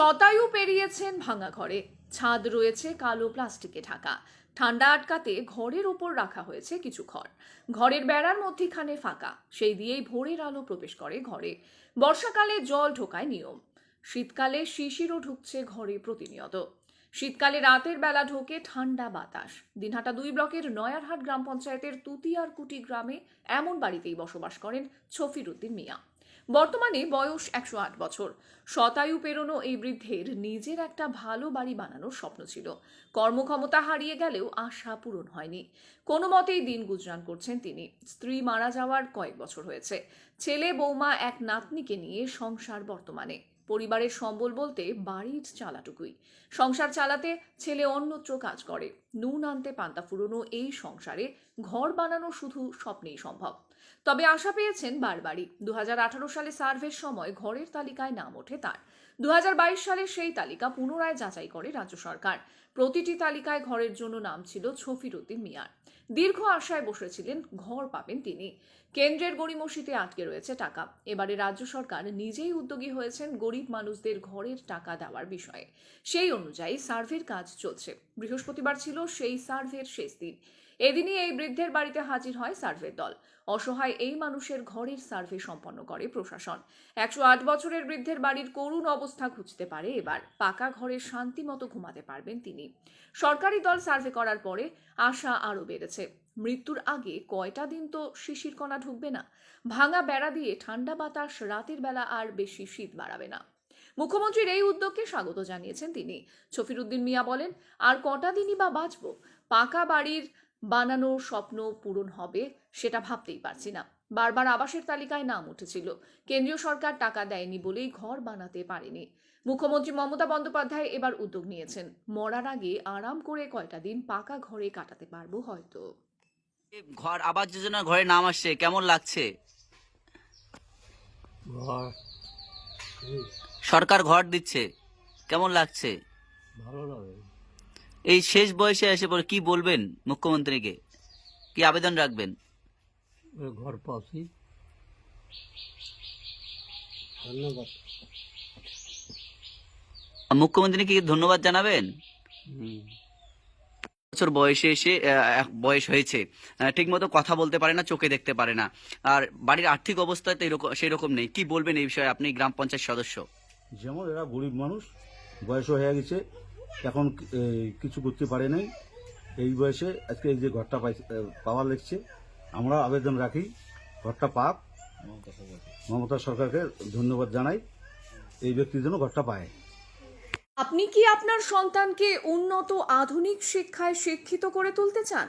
শতায়ু পেরিয়েছেন ভাঙা ঘরে। ছাদ রয়েছে কালো প্লাস্টিকে ঢাকা। ঠান্ডা আটকাতে ঘরের ওপর রাখা হয়েছে কিছু খড় ঘরের বেড়ার মধ্যিখানে ফাঁকা। সেই দিয়েই ভোরের আলো প্রবেশ করে ঘরে। বর্ষাকালে জল ঢোকায় নিয়ম। শীতকালে শিশিরও ঢুকছে ঘরে প্রতিনিয়ত। শীতকালে রাতের বেলা ঢোকে ঠান্ডা বাতাস। দিনহাটা দুই ব্লকের নয়ারহাট গ্রাম পঞ্চায়েতের তুতিয়ারকুটি গ্রামে এমন বাড়িতেই বসবাস করেন ছফির উদ্দিন মিয়া। বর্তমানে বয়স একশো আট বছর। শতায়ু পেরোনো এই বৃদ্ধের নিজের একটা ভালো বাড়ি বানানোর স্বপ্ন ছিল। কর্মক্ষমতা হারিয়ে গেলেও আশা পূরণ হয়নি। কোনো মতেই দিন গুজরান করছেন তিনি। স্ত্রী মারা যাওয়ার কয়েক বছর হয়েছে। ছেলে বৌমা এক নাতনিকে নিয়ে সংসার বর্তমানে। পরিবারের সম্বল বলতে বাড়ির চালাটুকুই। সংসার চালাতে ছেলে অন্যত্র কাজ করে। নুন আনতে পান্তা ফুরোনো এই সংসারে ঘর বানানো শুধু স্বপ্নেই সম্ভব। তবে আশা পেয়েছেন বারবারই। দু সালে সার্ভের সময় ঘরের তালিকায় নাম ওঠে তার। দু সালে সেই তালিকা পুনরায় যাচাই করে রাজ্য সরকার। প্রতিটি তালিকায় ঘরের জন্য নাম ছিল ছফির উদ্দিন মিয়ার। দীর্ঘ আশায় বসেছিলেন, ঘর পাবেন তিনি। কেন্দ্রের গড়িমসিতে আটকে রয়েছে টাকা। এবারে রাজ্য সরকার নিজেই উদ্যোগী হয়েছেন গরিব মানুষদের ঘরের টাকা দেওয়ার বিষয়ে। সেই অনুযায়ী সার্ভের কাজ চলছে। বৃহস্পতিবার ছিল সেই সার্ভের শেষ দিন। এদিনই এই বৃদ্ধের বাড়িতে হাজির হয় সার্ভের দল। অসহায় এই মানুষের ঘরের সার্ভে সম্পন্ন করে প্রশাসন। একশো আট বছরের বৃদ্ধের বাড়ির করুণ অবস্থা খুঁজতে পারে এবার। পাকা ঘরে শান্তি মতো ঘুমাতে পারবেন তিনি। সরকারি দল সার্ভে করার পরে আশা আরও বেড়েছে। মৃত্যুর আগে কয়টা দিন তো শিশির কণা ঢুকবে না। ভাঙা বেড়া দিয়ে ঠান্ডা বাতাস রাতের বেলা আর বেশি শীত বাড়াবে না। মুখ্যমন্ত্রীর এই উদ্যোগকে স্বাগত জানিয়েছেন তিনি। ছফিরুদ্দিন মিয়া বলেন, আর কটা দিনই বা বাঁচব? পাকা বাড়ির বানানোর স্বপ্ন পূরণ হবে সেটা ভাবতেই পারছি না। বারবার আবাসের তালিকায় নাম উঠেছিল। কেন্দ্রীয় সরকার টাকা দেয়নি বলেই ঘর বানাতে পারেনি। মুখ্যমন্ত্রী মমতা বন্দ্যোপাধ্যায় এবার উদ্যোগ নিয়েছেন। মরার আগে আরাম করে কয়টা দিন পাকা ঘরে কাটাতে পারব হয়তো। ঘর আবাস যোজনা ঘরে নাম আসছে কেমন লাগছে? ঘর সরকার ঘর দিচ্ছে কেমন লাগছে? ভালো লাগে। এই শেষ বয়সে এসে পরে কি বলবেন মুখ্যমন্ত্রীকে? কি আবেদন রাখবেন? ঘর পাচ্ছি ধন্যবাদ। মুখ্যমন্ত্রীকে কি ধন্যবাদ জানাবেন? বছর বয়সে এসে এক বয়স হয়েছে। ঠিক মতো কথা বলতে পারে না চোখে দেখতে পারে না। আর বাড়ির আর্থিক অবস্থা তো এরকম সেই রকম নেই। কি বলবেন এই বিষয়ে আপনি গ্রাম পঞ্চায়েত সদস্য? যেমন এরা গরিব মানুষ বয়স হয়ে গেছে। এখন কিছু করতে পারে নাই। এই বয়সে আজকে এই যে ঘরটা পাওয়া লেগছে। আমরা আবেদন রাখি, ঘরটা পাক। মমতা সরকারকে ধন্যবাদ জানাই, এই ব্যক্তির জন্য ঘরটা পায়। আপনি কি আপনার সন্তানকে উন্নত আধুনিক শিক্ষায় শিক্ষিত করে তুলতে চান?